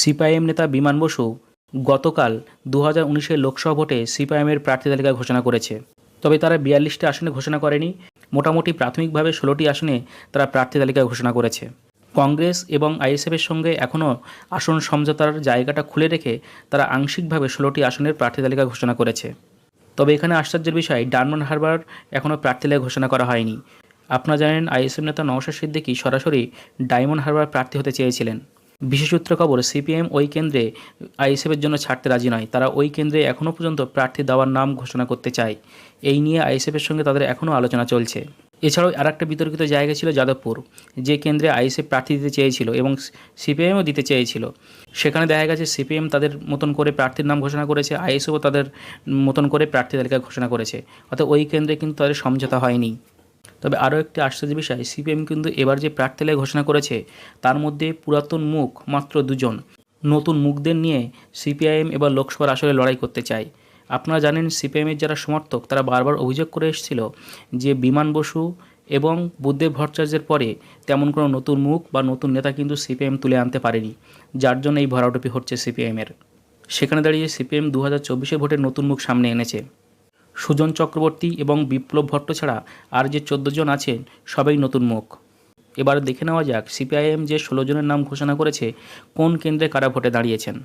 CPIM নেতা বিমান বসু গতকাল দু হাজার উনিশের লোকসভা ভোটে সিপিআইএমের প্রার্থী তালিকা ঘোষণা করেছে। তবে তারা বিয়াল্লিশটি আসনে ঘোষণা করেনি, মোটামুটি প্রাথমিকভাবে ষোলোটি আসনে তারা প্রার্থী তালিকা ঘোষণা করেছে। কংগ্রেস এবং আইএসএফের সঙ্গে এখনও আসন সমঝোতার জায়গাটা খুলে রেখে তারা আংশিকভাবে ষোলোটি আসনের প্রার্থী তালিকা ঘোষণা করেছে। তবে এখানে আশ্চর্যের বিষয়, ডানমন হারবার এখনও প্রার্থী তালিকা ঘোষণা করা হয়নি। আপনারা জানেন, আইএসএফ নেতা নওশাদ সিদ্দিকী সরাসরি ডায়মন্ড হারবার প্রার্থী হতে চেয়েছিলেন। বিশেষ সূত্র খবর সিপিএম ওই কেন্দ্রে আইএসএফের জন্য ছাড়তে রাজি নয়। তারা ওই কেন্দ্রে এখনও পর্যন্ত প্রার্থী দেওয়ার নাম ঘোষণা করতে চায়। এই নিয়ে আইএসএফের সঙ্গে তাদের এখনও আলোচনা চলছে। এছাড়াও আর একটা বিতর্কিত জায়গা ছিল যাদবপুর, যে কেন্দ্রে আইএসএফ প্রার্থী দিতে চেয়েছিল এবং সিপিএমও দিতে চেয়েছিল। সেখানে দেখা গেছে সিপিএম তাদের মতন করে প্রার্থীর নাম ঘোষণা করেছে, আইএসএফও তাদের মতন করে প্রার্থী তালিকা ঘোষণা করেছে। অর্থাৎ ওই কেন্দ্রে কিন্তু তাদের সমঝোতা হয়নি। তবে আরও একটি আশ্চর্য বিষয়, সিপিএম কিন্তু এবার যে প্রার্থী তালিকা ঘোষণা করেছে, তার মধ্যে পুরাতন মুখ মাত্র দুজন। নতুন মুখদের নিয়ে সিপিআইএম এবার লোকসভার আসলে লড়াই করতে চায়। আপনারা জানেন সিপিএমের যারা সমর্থক, তারা বারবার অভিযোগ করে এসেছিল যে বিমান বসু এবং বুদ্ধদেব ভট্টাচার্যের পরে তেমন কোনো নতুন মুখ বা নতুন নেতা কিন্তু সিপিএম তুলে আনতে পারেনি, যার জন্য এই ভরাডুপি হচ্ছে সিপিএমের সেখানে দাঁড়িয়ে সিপিএম দু হাজার ভোটের নতুন মুখ সামনে এনেছে। সুজন চক্রবর্তী এবং বিপ্লব ভট্ট ছাড়া আর যে চোদ্দ জন আছেন, সবাই নতুন মুখ। এবার দেখে নেওয়া যাক সিপিআইএম যে ষোলো জনের নাম ঘোষণা করেছে, কোন কেন্দ্রে কারা ভোটে দাঁড়িয়েছেন।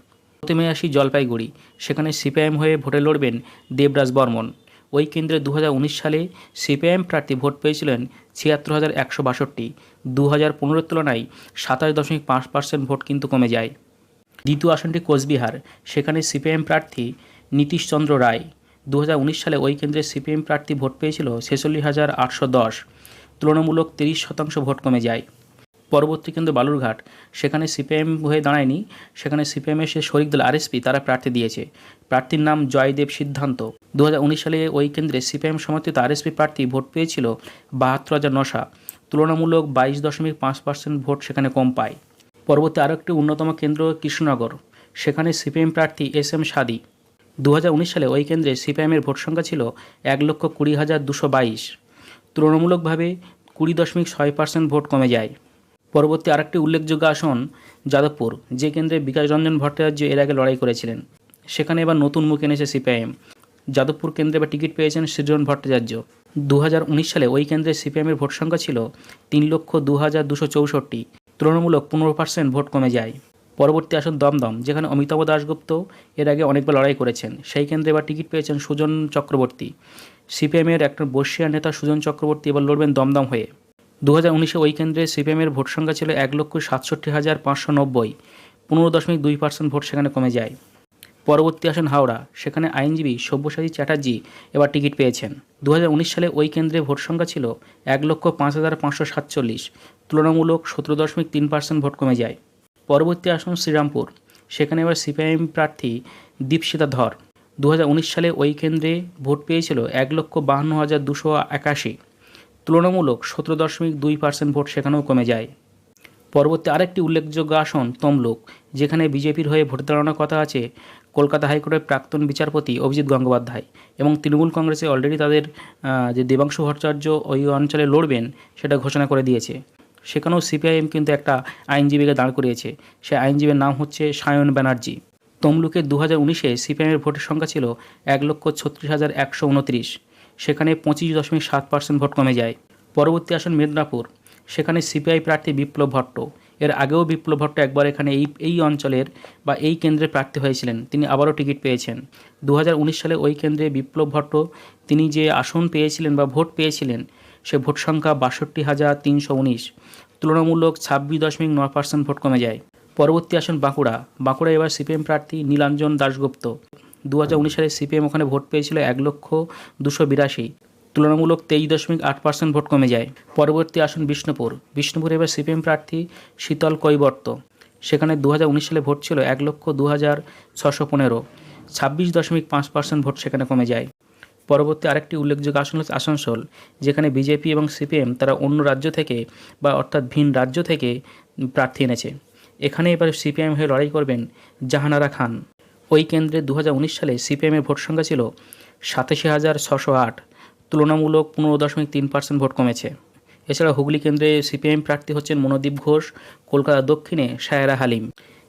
প্রথমে আসি জলপাইগুড়ি। সেখানে সিপিআইএম হয়ে ভোটে লড়বেন দেবরাজ বর্মন। ওই কেন্দ্রে দু হাজার উনিশ সালে সিপিআইএম প্রার্থী ভোট পেয়েছিলেন ছিয়াত্তর হাজার একশো বাষট্টি। দু হাজার পনেরোর তুলনায় সাতাশ দশমিক পাঁচ পার্সেন্ট ভোট কিন্তু কমে যায়। দ্বিতীয় আসনটি কোচবিহার। সেখানে সিপিএম প্রার্থী নীতিশচন্দ্র রায়। দু হাজার উনিশ সালে ওই কেন্দ্রে সিপিএম প্রার্থী ভোট পেয়েছিল ছেচল্লিশ হাজার আটশো দশ। তুলনামূলক তিরিশ শতাংশ ভোট কমে যায়। পরবর্তী কেন্দ্র বালুরঘাট। সেখানে সিপিএম হয়ে দাঁড়ায়নি। সেখানে সিপিএমের সে শরিক দল আরএসপি তারা প্রার্থী দিয়েছে। প্রার্থীর নাম জয়দেব সিদ্ধান্ত। দু হাজার উনিশ সালে ওই কেন্দ্রে সিপিএম সমর্থিত আরএসপি প্রার্থী ভোট পেয়েছিল বাহাত্তর হাজার নশা। তুলনামূলক বাইশ দশমিক পাঁচ পার্সেন্ট ভোট সেখানে কম পায়। পরবর্তী আরও একটি অন্যতম কেন্দ্র কৃষ্ণনগর। সেখানে সিপিএম প্রার্থী এস এম সাদি। দু হাজার উনিশ সালে ওই কেন্দ্রে সিপিআইএমের ভোট সংখ্যা ছিল এক লক্ষ কুড়ি হাজার দুশো বাইশ। তুলনামূলকভাবে কুড়ি দশমিক ছয় পার্সেন্ট ভোট কমে যায়। পরবর্তী আরেকটি উল্লেখযোগ্য আসন যাদবপুর, যে কেন্দ্রে বিকাশ রঞ্জন ভট্টাচার্য এর আগে লড়াই করেছিলেন। সেখানে এবার নতুন মুখ এনেছে সিপিআইএম। যাদবপুর কেন্দ্রে এবার টিকিট পেয়েছেন সৃজন ভট্টাচার্য। দু হাজার উনিশ সালে ওই কেন্দ্রে সিপিএমের ভোট সংখ্যা ছিল তিন লক্ষ দু হাজার দুশো চৌষট্টি। তুলনামূলক পনেরো পার্সেন্ট ভোট কমে যায়। পরবর্তী আসন দমদম, যেখানে অমিতাভ দাশগুপ্ত এর আগে অনেকবার লড়াই করেছেন। সেই কেন্দ্রে এবার টিকিট পেয়েছেন সুজন চক্রবর্তী। সিপিএমের একটা বর্ষিয়া নেতা সুজন চক্রবর্তী এবার লড়বেন দমদম হয়ে। দু হাজার উনিশে ওই কেন্দ্রে সিপিএমের ভোট সংখ্যা ছিল এক লক্ষ সাতষট্টি হাজার পাঁচশো নব্বই। পনেরো দশমিক দুই পার্সেন্ট ভোট সেখানে কমে যায়। পরবর্তী আসন হাওড়া, সেখানে আইনজীবী সব্যসাচী চ্যাটার্জি এবার টিকিট পেয়েছেন। দু হাজার উনিশ সালে ওই কেন্দ্রে ভোট সংখ্যা ছিল এক লক্ষ পাঁচ হাজার পাঁচশো সাতচল্লিশ। তুলনামূলক সতেরো দশমিক তিন পার্সেন্ট ভোট কমে যায়। পরবর্তী আসন শ্রীরামপুর। সেখানে এবার সিপিআইএম প্রার্থী দীপশিতা ধর। দু হাজার উনিশ সালে ওই কেন্দ্রে ভোট পেয়েছিল এক লক্ষ বাহান্ন হাজার দুশো একাশি। তুলনামূলক সতেরো দশমিক দুই পার্সেন্ট ভোট সেখানেও কমে যায়। পরবর্তী আরেকটি উল্লেখযোগ্য আসন তমলুক, যেখানে বিজেপির হয়ে ভোট দাঁড়ানোর কথা আছে কলকাতা হাইকোর্টের প্রাক্তন বিচারপতি অভিজিৎ গঙ্গোপাধ্যায় এবং তৃণমূল কংগ্রেসে অলরেডি তাদের যে দেবাংশু ভট্টাচার্য ওই অঞ্চলে লড়বেন সেটা ঘোষণা করে দিয়েছে। সেখানেও সিপিআইএম কিন্তু একটা আইনজীবীকে দাঁড় করিয়েছে। সে আইনজীবীর নাম হচ্ছে সায়ন ব্যানার্জি। তমলুকে দু হাজার উনিশে সিপিআইএমের ভোটের সংখ্যা ছিল এক লক্ষ ছত্রিশ হাজার একশো উনত্রিশ। সেখানে পঁচিশ দশমিক সাত পার্সেন্ট ভোট কমে যায়। পরবর্তী আসন মেদিনীপুর। সেখানে সিপিআই প্রার্থী বিপ্লব ভট্ট। এর আগেও বিপ্লব ভট্ট একবার এখানে এই এই অঞ্চলের বা এই কেন্দ্রে প্রার্থী হয়েছিলেন। তিনি আবারও টিকিট পেয়েছেন। দু হাজার উনিশ সালে ওই কেন্দ্রে বিপ্লব ভট্ট তিনি যে আসন পেয়েছিলেন বা ভোট পেয়েছিলেন সে ভোট সংখ্যা বাষট্টি হাজার তিনশো উনিশ। তুলনামূলক ছাব্বিশ দশমিক নয় পার্সেন্ট ভোট কমে যায়। পরবর্তী আসন বাঁকুড়া। বাঁকুড়া এবার সিপিএম প্রার্থী নীলাঞ্জন দাশগুপ্ত। দু হাজার উনিশ সালে সিপিএম ওখানে ভোট পেয়েছিল এক লক্ষ দুশো বিরাশি। তুলনামূলক তেইশ দশমিক আট পার্সেন্ট ভোট কমে যায়। পরবর্তী আসন বিষ্ণুপুর। বিষ্ণুপুর এবার সিপিএম প্রার্থী শীতল কৈবর্ত। সেখানে দু হাজার উনিশ সালে ভোট ছিল এক লক্ষ দু হাজার ছশো পনেরো। ছাব্বিশ দশমিক পাঁচ পার্সেন্ট ভোট সেখানে কমে যায়। পরবর্তী আরেকটি উল্লেখযোগ্য আসন হচ্ছে আসানসোল, যেখানে বিজেপি এবং সিপিএম তারা অন্য রাজ্য থেকে বা অর্থাৎ ভিন রাজ্য থেকে প্রার্থী এনেছে। এখানে এবার সিপিএম হয়ে লড়াই করবেন জাহানারা খান। ওই কেন্দ্রে দু হাজার উনিশ সালে সিপিএমের ভোট সংখ্যা ছিল সাতাশি হাজার ছশো আট। তুলনামূলক পনেরো দশমিক তিন পার্সেন্ট ভোট কমেছে। এছাড়া হুগলি কেন্দ্রে সিপিএম প্রার্থী হচ্ছেন মনোদীপ ঘোষ, কলকাতা দক্ষিণে সায়রা হালিম।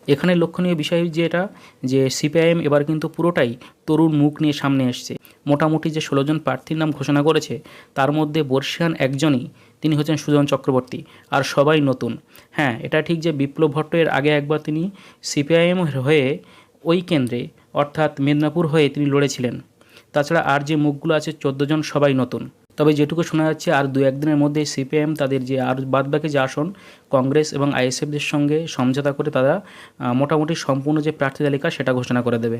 এখানে লক্ষণীয় বিষয় যে এটা, যে সিপিআইএম এবার কিন্তু পুরোটাই তরুণ মুখ নিয়ে সামনে এসছে। মোটামুটি যে ষোলোজন প্রার্থীর নাম ঘোষণা করেছে, তার মধ্যে বর্ষিয়ান একজনই, তিনি হচ্ছেন সুজন চক্রবর্তী, আর সবাই নতুন। হ্যাঁ এটা ঠিক যে বিপ্লব ভট্ট এর আগে একবার তিনি সিপিআইএম হয়ে ওই কেন্দ্রে, অর্থাৎ মেদিনীপুর হয়ে তিনি লড়েছিলেন। তাছাড়া আর যে মুখগুলো আছে চোদ্দোজন সবাই নতুন। তবে যেটুকু শোনা যাচ্ছে, আর দু একদিনের মধ্যে সিপিএম তাদের যে আর বাদবাকি যে আসন, কংগ্রেস এবং আইএসএফদের সঙ্গে সমঝোতা করে তারা মোটামুটি সম্পূর্ণ যে প্রার্থী তালিকা সেটা ঘোষণা করে দেবে।